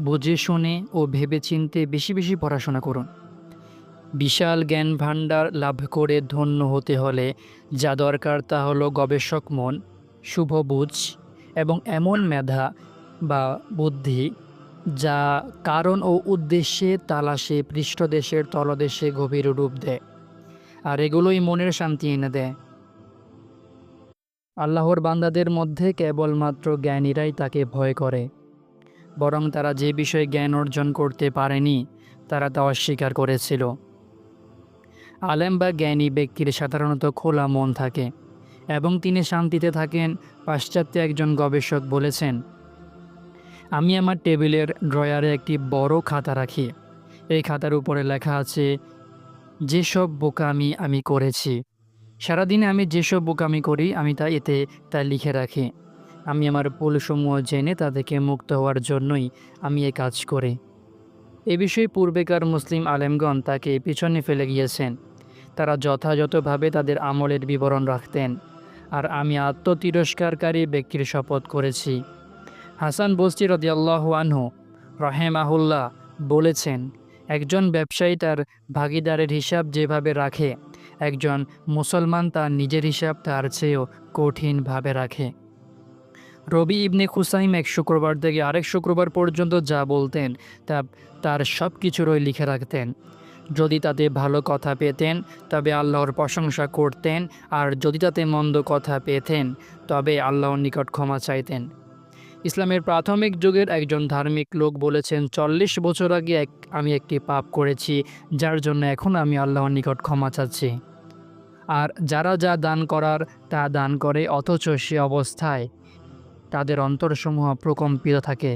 বুঝে শুনে ও ভেবে চিনতে বেশি বেশি পড়াশোনা করুন। বিশাল জ্ঞান ভাণ্ডার লাভ করে ধন্য হতে হলে যা দরকার তা হলো গবেষক মন, শুভ বুঝ এবং এমন মেধা বা বুদ্ধি যা কারণ ও উদ্দেশ্যে তালাশে পৃষ্ঠদেশের তলদেশে গভীর রূপ দেয় আর এগুলোই মনের শান্তি এনে দেয়। আল্লাহর বান্দাদের মধ্যে কেবলমাত্র জ্ঞানীরাই তাকে ভয় করে। বরং তারা যে বিষয়ে জ্ঞান অর্জন করতে পারেনি, তারা তা অস্বীকার করেছিল। আলেম বা জ্ঞানী ব্যক্তির সাধারণত খোলা মন থাকে এবং তিনি শান্তিতে থাকেন, পাশ্চাত্যে একজন গবেষক বলেছেন, আমি আমার টেবিলের ড্রয়ারে একটি বড় খাতা রাখি। এই খাতার উপরে লেখা আছে, যেসব বোকামি আমি করেছি। সারাদিনে আমি যেসব বোকামি করি, আমি তা এতে তা লিখে রাখি। আমি আমার ভুলসমূহ জেনে তাদেরকে মুক্ত হওয়ার জন্যই আমি এ কাজ করি। এ বিষয়ে পূর্বেকার মুসলিম আলেমগণ তাকে পিছনে ফেলে গিয়েছেন। তারা যথাযথভাবে তাদের আমলের বিবরণ রাখতেন আর আমি আত্মতিরস্কারকারী ব্যক্তির শপথ করেছি। হাসান বস্তি রদিয়াল্লাহ আনহু রহেমাহুল্লাহ বলেছেন, একজন ব্যবসায়ী তার ভাগিদারের হিসাব যেভাবে রাখে, একজন মুসলমান তার নিজের হিসাব তার চেয়েও কঠিনভাবে রাখে। রবি ইবনে খুসাইম এক শুক্রবার থেকে আরেক শুক্রবার পর্যন্ত যা বলতেন, তা তার সব কিছুরই লিখে রাখতেন। যদি তাতে ভালো কথা পেতেন, তবে আল্লাহর প্রশংসা করতেন, আর যদি তাতে মন্দ কথা পেতেন, তবে আল্লাহর নিকট ক্ষমা চাইতেন। ইসলামের প্রাথমিক যুগের একজন ধার্মিক লোক বলেছেন, চল্লিশ বছর আগে এক, আমি একটি পাপ করেছি, যার জন্য এখন আমি আল্লাহর নিকট ক্ষমা চাচ্ছি। আর যারা যা দান করার, তা দান করে, অথচ সে অবস্থায় তাদের অন্তরসমূহ প্রকম্পিত থাকে।